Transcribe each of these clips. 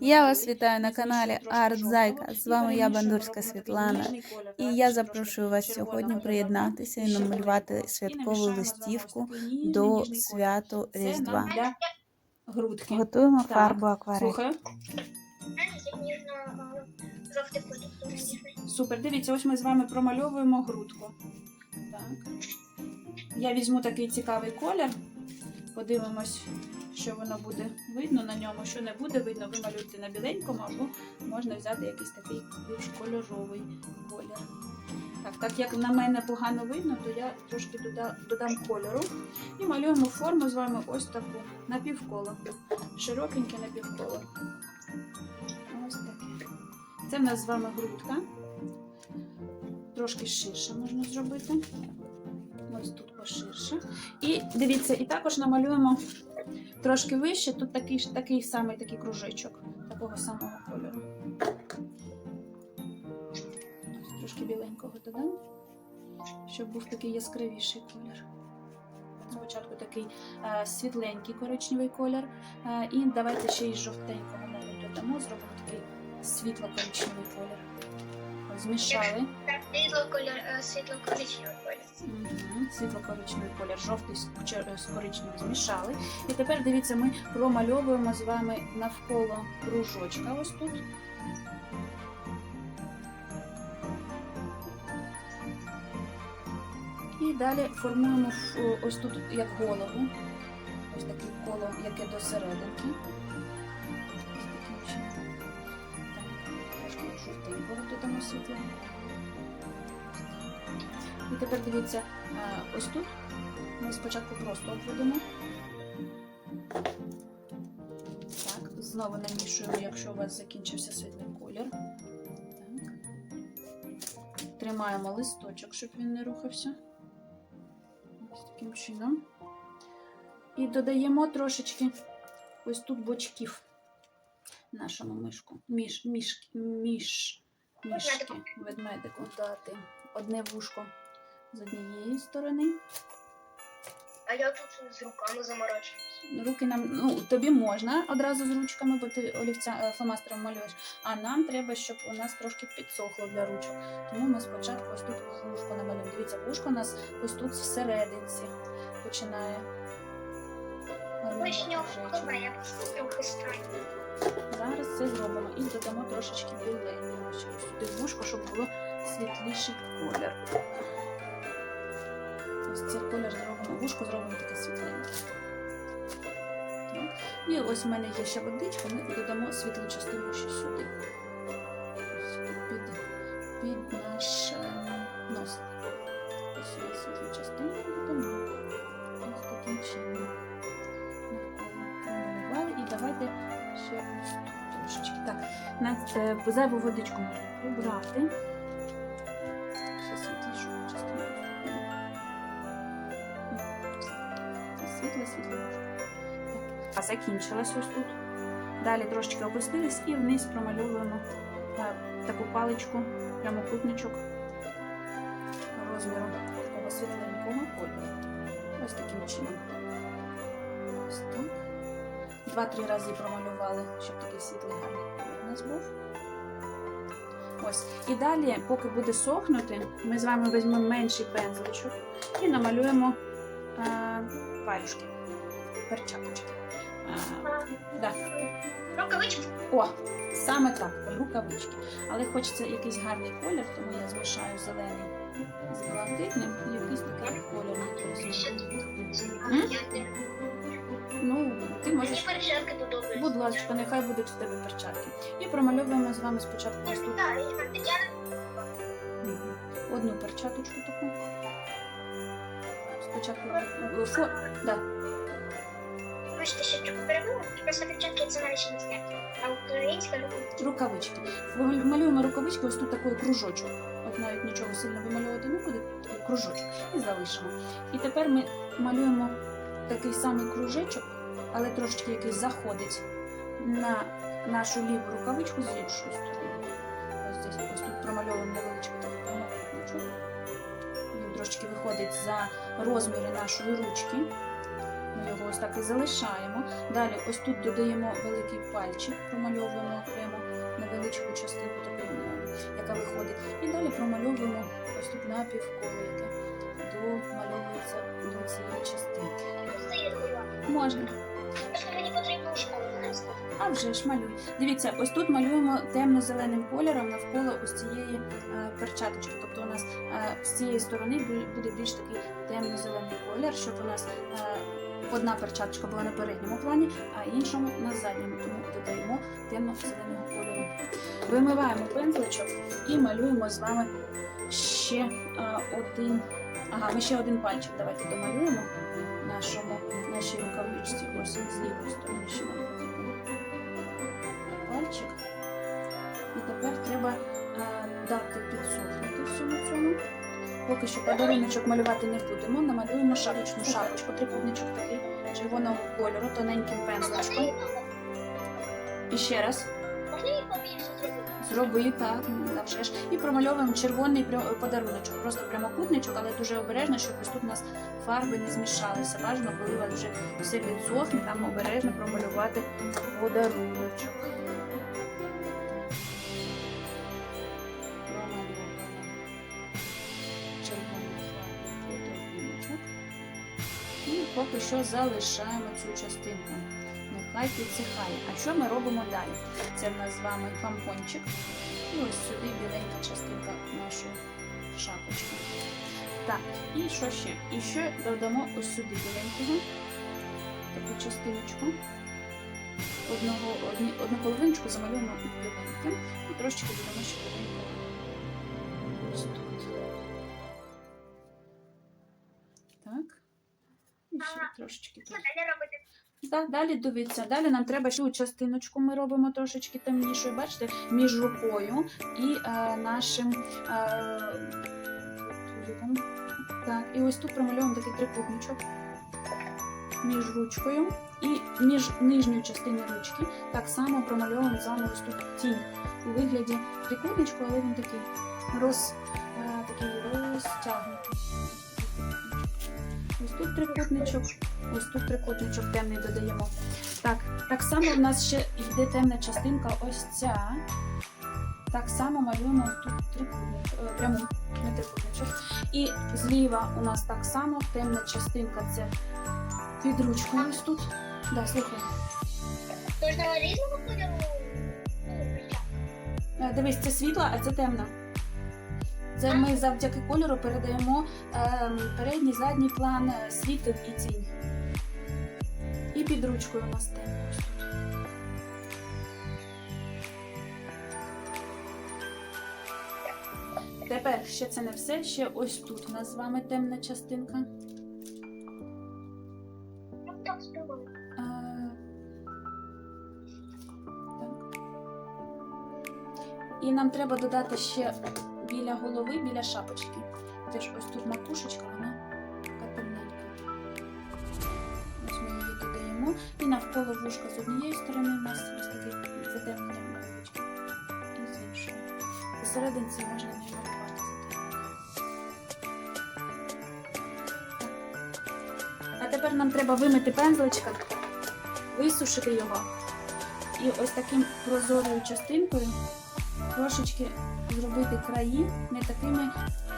Я вас вітаю на каналі Арт Зайка. З вами я, Бандурська Світлана. І я запрошую вас сьогодні приєднатися і намалювати святкову листівку до святу Різдва. Готуємо фарбу акварель. Супер. Дивіться, ось ми з вами промальовуємо грудку. Так. Я візьму такий цікавий колір. Подивимось, що воно буде видно на ньому. Що не буде видно, ви малюєте на біленькому, або можна взяти якийсь такий більш кольоровий колір. Так, так як на мене погано видно, то я трошки додам кольору. І малюємо форму з вами ось таку напівколо. Широкеньке напівколо. Ось таке. Це в нас з вами грудка. Трошки ширше можна зробити. Ось тут поширше. І дивіться, і також намалюємо трошки вище. Тут такий, такий самий такий кружечок, такого самого кольору. Трошки біленького додам, щоб був такий яскравіший колір. Спочатку такий е, світленький коричневий колір. Е, і давайте ще й жовтенького навіть додамо, зробимо такий світло-коричневий колір. Змішали. Так, світло е, світло. Мгм, Світло-коричневий колір, жовтий з чер- з коричневим змішали. І тепер дивіться, ми промальовуємо з вами навколо кружочка ось тут. І далі формуємо ось тут як голову. Ось таке коло, яке до серединки. Трошки жовтенького додамо світла. І тепер дивіться, е, ось тут ми спочатку просто обводимо. Так, знову намішуємо, якщо у вас закінчився світлий колір. Так. Тримаємо листочок, щоб він не рухався. Ось таким чином. І додаємо трошечки ось тут бочків нашому мишку. Міш, міш, міш, мішки ведмедику дати одне вушко з однієї сторони. А я тут з руками заморочуюсь. Руки нам, ну тобі можна одразу з ручками, бо ти олівця е, фломастером малюєш. А нам треба, щоб у нас трошки підсохло для ручок. Тому ми спочатку ось тут вушко намалюємо. Дивіться, вушко у нас ось тут всерединці починає. Вишнього я трохи странно. Зараз це зробимо і додамо трошечки біленького сюди вушко, щоб було світліший колір. Ось цей колір зробимо, вушко зробимо таке світленьке. Так. І ось в мене є ще водичка, ми додамо світлу частину ще сюди. Ось під, під наш нос. Ось світлу частину додамо. Ось таким чином. І давайте ще трошечки. Так, е, зайву водичку можна прибрати. А закінчилось ось тут. Далі трошечки опустились і вниз промальовуємо е, таку паличку, прямокутничок розміру такого світленького кольору. Ось таким чином. Ось так. Два-три рази промалювали, щоб такий світлий гарний у нас був. Ось. І далі, поки буде сохнути, ми з вами візьмемо менший пензличок і намалюємо е, палюшки, перчаточки. Да. Рукавички. О, саме так, рукавички. Але хочеться якийсь гарний колір, тому я змішаю зелений з блакитним і якийсь такий колір. М? Ну, ти Мені можеш. перчатки подобаються. Будь ласка, нехай будуть в тебе перчатки. І промальовуємо з вами спочатку ось тут одну перчаточку таку. Спочатку фо... да. Перебила, рукавички. Малюємо рукавички ось тут такий кружочок. От навіть нічого сильно вималювати не буде, такий кружочок. І залишимо. І тепер ми малюємо такий самий кружечок, але трошечки якийсь заходить на нашу ліву рукавичку з іншої сторони. Ось здесь, ось тут промальовуємо невеличкий такий прямокутничок. Він трошечки виходить за розміри нашої ручки. Його ось так і залишаємо. Далі ось тут додаємо великий пальчик, промальовуємо окремо невеличку частинку, таку, е, яка виходить. І далі промальовуємо ось тут напівколо, яке домальовується до цієї частинки. Можна. А вже ж малюй. Дивіться, ось тут малюємо темно-зеленим кольором навколо ось цієї е, перчаточки. Тобто у нас е, з цієї сторони буде більш такий темно-зелений колір, щоб у нас е, одна перчаточка була на передньому плані, а іншому на задньому. Тому додаємо темно-зеленого кольору. Вимиваємо пензличок і малюємо з вами ще е, один. Ага, ми ще один пальчик. Давайте домалюємо нашому нашій рукавичці. Ось з лівої сторони ще пальчик. І тепер треба е, дати підсохнути всьому цьому. Поки що подаруночок малювати не будемо. Намалюємо шапочну шапочку, трикутничок такий червоного кольору, тоненьким пензличком. І ще раз зроби так, вже ж. І промальовуємо червоний подаруночок. Просто прямокутничок, але дуже обережно, щоб ось тут у нас фарби не змішалися. Бажано, коли у вас вже все підсохне, там обережно промалювати подаруночок. Поки що залишаємо цю частинку. Нехай підсихає. А що ми робимо далі? Це в нас з вами фампончик. І ось сюди біленька частинка нашої шапочки. Так, і що ще? І ще додамо ось сюди біленького таку частиночку. Одного, одні, одну половиночку замалюємо біленьким і трошечки додамо ще біленького. Ось тут. Так. Ще трошечки Що далі робити? Так, далі дивіться. Далі нам треба ще цю частиночку ми робимо трошечки темнішою, бачите, між рукою і е, нашим е. Так, і ось тут промальовуємо такий трикутничок між ручкою і між нижньою частиною ручки. Так само промальовуємо з вами ось тут тінь у вигляді трикутничку, але він такий роз, е, такий розтягнутий. Ось тут трикутничок. Ось тут трикутничок темний додаємо. Так, так само в нас ще йде темна частинка, ось ця. Так само малюємо тут трикутничок, е, пряму, не трикутничок. І зліва у нас так само темна частинка це під ручкою ось тут. Да, слухай. Кожного різного кольору. Е, Дивись, це світла, а це темна. Це ми завдяки кольору передаємо ем, передній, задній план, е, і тінь. І під ручкою у нас темно. Тепер ще це не все, ще ось тут у нас з вами темна частинка. Е. І нам треба додати ще біля голови, біля шапочки. Теж ось тут макушечка, вона така темненька. Ось ми її додаємо. І навколо вушка з однієї сторони у нас ось таке затемнення невеличке. І з іншої. Посерединці можна не малювати. А тепер нам треба вимити пензличка, висушити його. І ось таким прозорою частинкою трошечки зробити краї не такими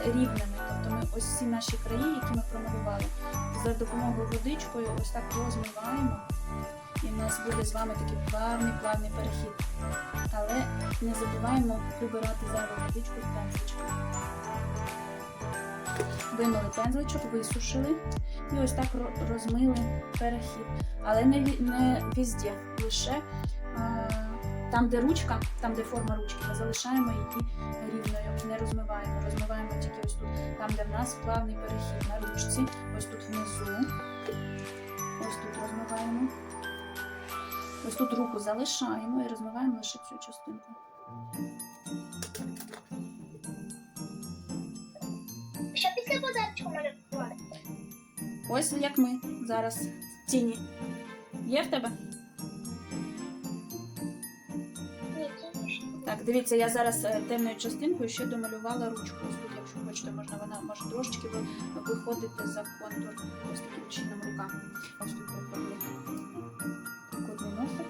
рівними. Тобто ми ось всі наші краї, які ми промалювали, за допомогою водичкою ось так розмиваємо. І в нас буде з вами такий плавний, плавний перехід. Але не забуваємо прибирати зайву водичку з пензличка. Вимили пензличок, висушили і ось так розмили перехід. Але не, не везде, лише там, де ручка, там, де форма ручки, ми залишаємо її рівною, не розмиваємо. Розмиваємо тільки ось тут, там, де в нас плавний перехід на ручці, ось тут внизу. Ось тут розмиваємо. Ось тут руку залишаємо і розмиваємо лише цю частинку. Що після подарочку малювати? Ось як ми зараз в тіні. Є в тебе? Дивіться, я зараз е, темною частинкою ще домалювала ручку. Ось тут, якщо хочете, можна вона може трошечки виходити за контур. Ось таким чином рука. Ось тут. Носик.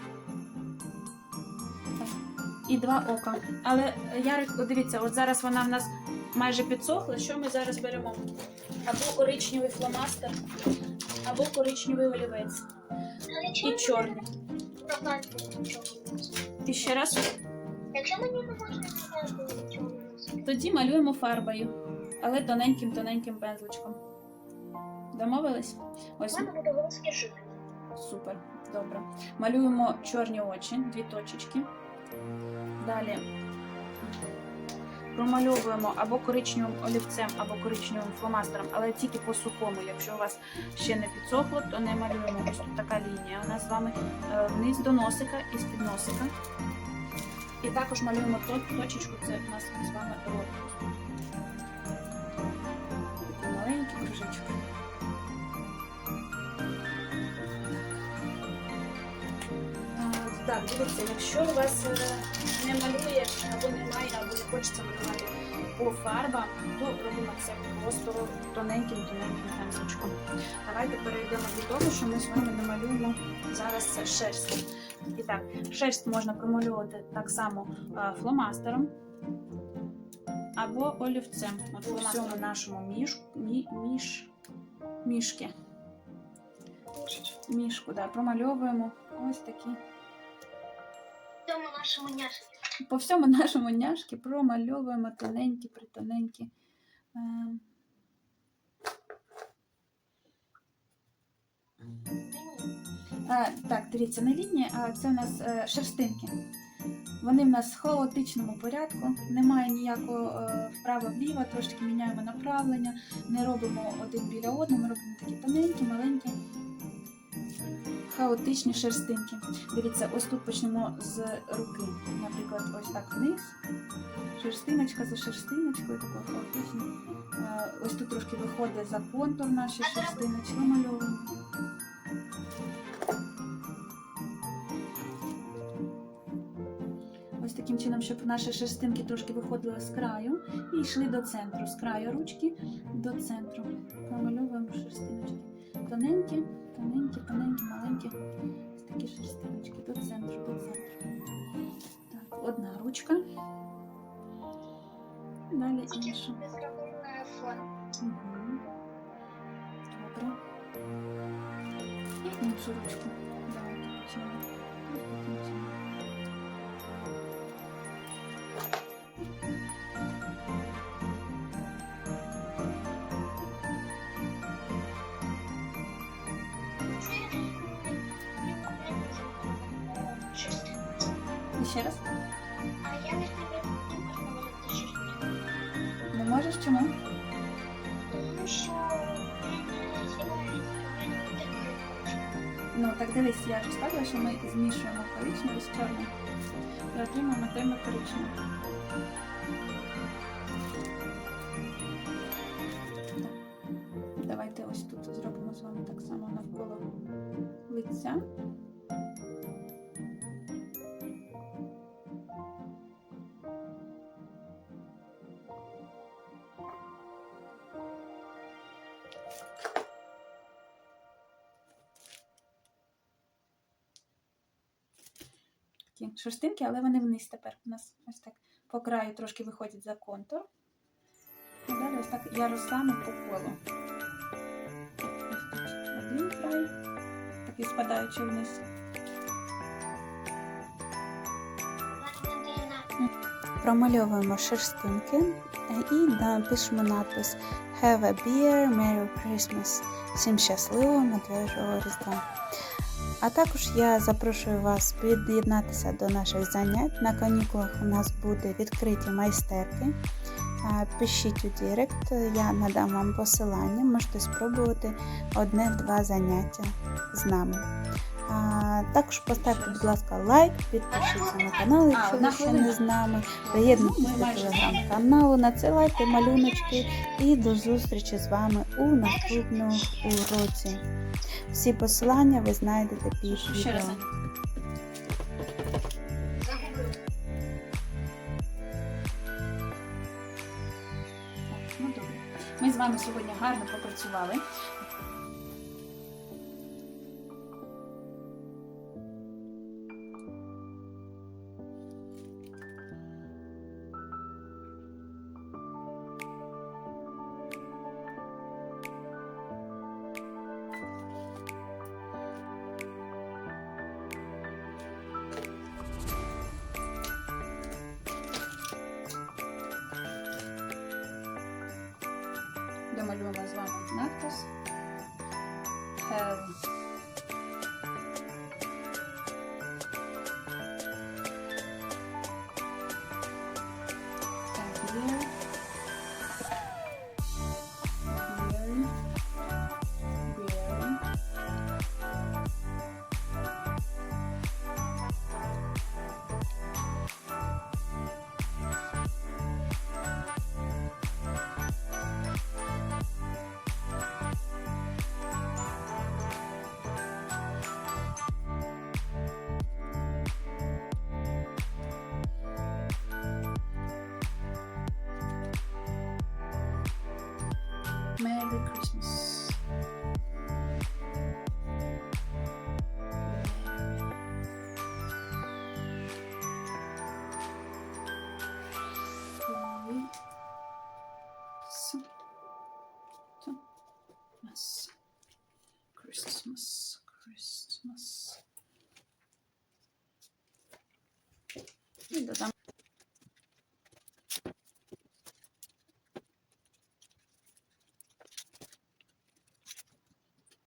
І два ока. Але е, я дивіться, от зараз вона в нас майже підсохла. Що ми зараз беремо? Або коричневий фломастер, або коричневий олівець. І чорний. І ще раз Якщо мені не можна пропасти нічого, Тоді малюємо фарбою, але тоненьким-тоненьким пензличком. Домовились? у Ось мене буде великий жир. супер, добре. Малюємо чорні очі, дві точечки. Далі промальовуємо або коричневим олівцем, або коричневим фломастером, але тільки по сухому. Якщо у вас ще не підсохло, то не малюємо. Ось тут така лінія. У нас з вами е, вниз до носика і з-під носика. І також малюємо то- точечку, це у нас з вами рот. Маленький кружечок. Так, дивіться, якщо у вас е, не малює або немає, або не хочеться малювати по фарбам, то робимо це просто тоненьким тоненьким пензличком. Давайте перейдемо до того, що ми з вами намалюємо зараз шерсть. І так, шерсть можна промалювати так само а, фломастером або олівцем. От по всьому нашому між, мі, між, мішки. Мішку, да, промальовуємо ось такі. Нашому. По всьому нашому няшки промальовуємо тоненькі, притоненькі. е, так, дивіться, не лінії, а це у нас е, шерстинки. Вони в нас в хаотичному порядку, немає ніякого е, вправо-вліво, трошки міняємо направлення, не робимо один біля одного, ми робимо такі тоненькі, маленькі, хаотичні шерстинки. Дивіться, ось тут почнемо з руки. Наприклад, ось так вниз. Шерстиночка за шерстиночкою, такою хаотичною. Е, Ось тут трошки виходить за контур наші шерстиночки, вимальовуємо. Таким чином, щоб наші шерстинки трошки виходили з краю і йшли до центру. З краю ручки до центру. Промальовуємо шерстиночки. Тоненькі, тоненькі, тоненькі, маленькі. Ось такі шерстиночки до центру, до центру. Так, одна ручка. Далі інша. Угу. Добре. І іншу ручку. Давайте почнемо. Ще раз. А я не. Не можеш чому? Тому що Ну так дивись, я ж сказала, що ми змішуємо коричневий з чорним і отримаємо темно коричневий. Такі шерстинки, але вони вниз тепер. У нас ось так по краю трошки виходять за контур. І далі ось так ярусами по колу. Один край, такий спадаючий вниз. Промальовуємо шерстинки і напишемо надпис Have a beer, Merry Christmas. Всім щасливого медвежого різдва. А також я запрошую вас під'єднатися до наших занять. На канікулах у нас буде відкриті майстерки. Пишіть у Директ, я надам вам посилання, можете спробувати одне-два заняття з нами. Також поставте, будь ласка, лайк, підпишіться на канал, якщо ви ще не з нами. Приєднуйтесь до телеграм-каналу, надсилайте малюночки і до зустрічі з вами у наступному уроці. Всі посилання ви знайдете під відео. Ну Ми з вами сьогодні гарно попрацювали. Надпис. Have Merry Christmas. Christmas. Christmas.